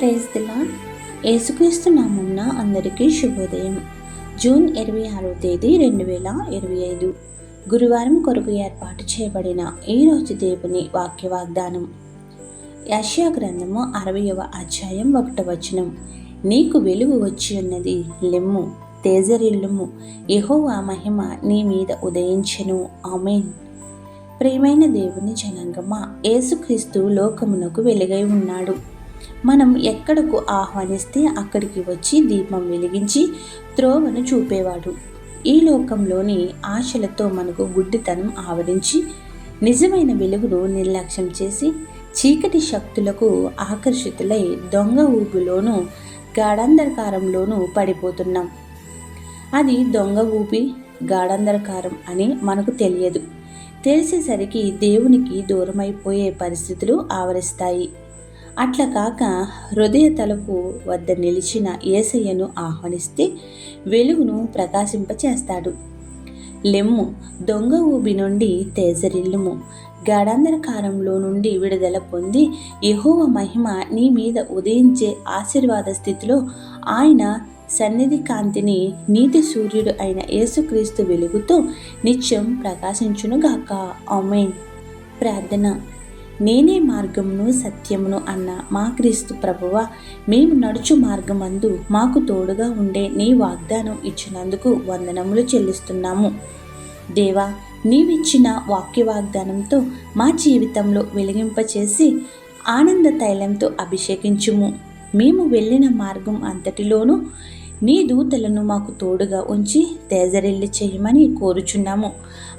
Praise దిలా యేసుక్రీస్తు నామున్న అందరికీ శుభోదయం. జూన్ ఇరవై ఆరో తేదీ రెండు వేల ఇరవై ఐదు. గురువారం కొరకు ఏర్పాటు చేయబడిన ఈరోజు దేవుని వాక్య వాగ్దానం యష్యా గ్రంథము అరవయవ అధ్యాయం ఒకట వచనం. నీకు వెలుగు వచ్చి ఉన్నది లెమ్ము తేజరిల్లుము. యెహోవా మహిమ నీ మీద ఉదయించెను. ఆమెన్. ప్రియమైన దేవుని జనాంగమా యేసుక్రీస్తు లోకమునకు వెలుగై ఉన్నాడు. మనం ఎక్కడకు ఆహ్వానిస్తే అక్కడికి వచ్చి దీపం వెలిగించి త్రోవను చూపేవాడు. ఈ లోకంలోని ఆశలతో మనకు గుడ్డితనం ఆవరించి నిజమైన వెలుగును నిర్లక్ష్యం చేసి చీకటి శక్తులకు ఆకర్షితులై దొంగ ఊపిలోనూ గాఢంధకారంలోనూ పడిపోతున్నాం. అది దొంగ ఊపి గాఢంధకారం అని మనకు తెలియదు. తెలిసేసరికి దేవునికి దూరమైపోయే పరిస్థితులు ఆవరిస్తాయి. అట్లా కాక హృదయ తలుపు వద్ద నిలిచిన ఏసయ్యను ఆహ్వానిస్తే వెలుగును ప్రకాశింపచేస్తాడు. లెమ్ము దొంగ ఊబి నుండి తేజరిల్లుము. గాఢాంధకారంలో నుండి విడుదల పొంది యహోవ మహిమ నీ మీద ఉదయించే ఆశీర్వాద స్థితిలో ఆయన సన్నిధి కాంతిని నీతి సూర్యుడు అయిన యేసుక్రీస్తు వెలుగుతో నిత్యం ప్రకాశించునుగాక. ఆమెన్. ప్రార్థన. నేనే మార్గమును సత్యమును అన్న మా క్రీస్తు ప్రభువ మేము నడుచు మార్గమందు మాకు తోడుగా ఉండే నీ వాగ్దానం ఇచ్చినందుకు వందనములు చెల్లిస్తున్నాము. దేవా నీవిచ్చిన వాక్య వాగ్దానంతో మా జీవితంలో వెలిగింపచేసి ఆనంద తైలంతో అభిషేకించుము. మేము వెళ్ళిన మార్గం అంతటిలోనూ నీ దూతలను మాకు తోడుగా ఉంచి తేజరెల్లి చేయమని కోరుచున్నాము.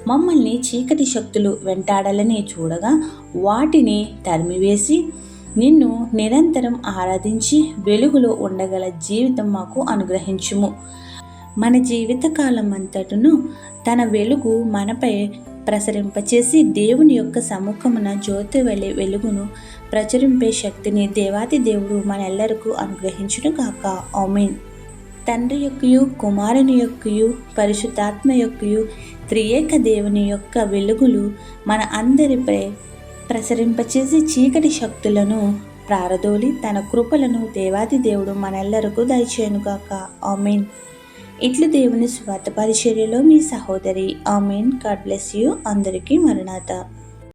మమ్మల్ని చీకటి శక్తులు వెంటాడాలని చూడగా వాటిని తరిమివేసి నిన్ను నిరంతరం ఆరాధించి వెలుగులో ఉండగల జీవితం మాకు అనుగ్రహించుము. మన జీవితకాలం అంతటను తన వెలుగు మనపై ప్రసరింపచేసి దేవుని యొక్క సముఖమున జ్యోతి వలె వెలుగును ప్రచురింపే శక్తిని దేవాది దేవుడు మనెల్లరకు అనుగ్రహించును కాక ఆమెన్. తండ్రి యొక్కయు కుమారుని యొక్కయు పరిశుద్ధాత్మ యొక్కయు త్రియేక దేవుని యొక్క వెలుగులు మన అందరిపై ప్రసరింపచేసి చీకటి శక్తులను ప్రారదోలి తన కృపలను దేవాది దేవుడు మనెల్లరకు దయచేయనుగాక. ఆమెన్. ఇట్లు దేవుని స్వాత పరిచర్యలో మీ సహోదరి ఆమెన్. God bless you. అందరికీ మరణాత.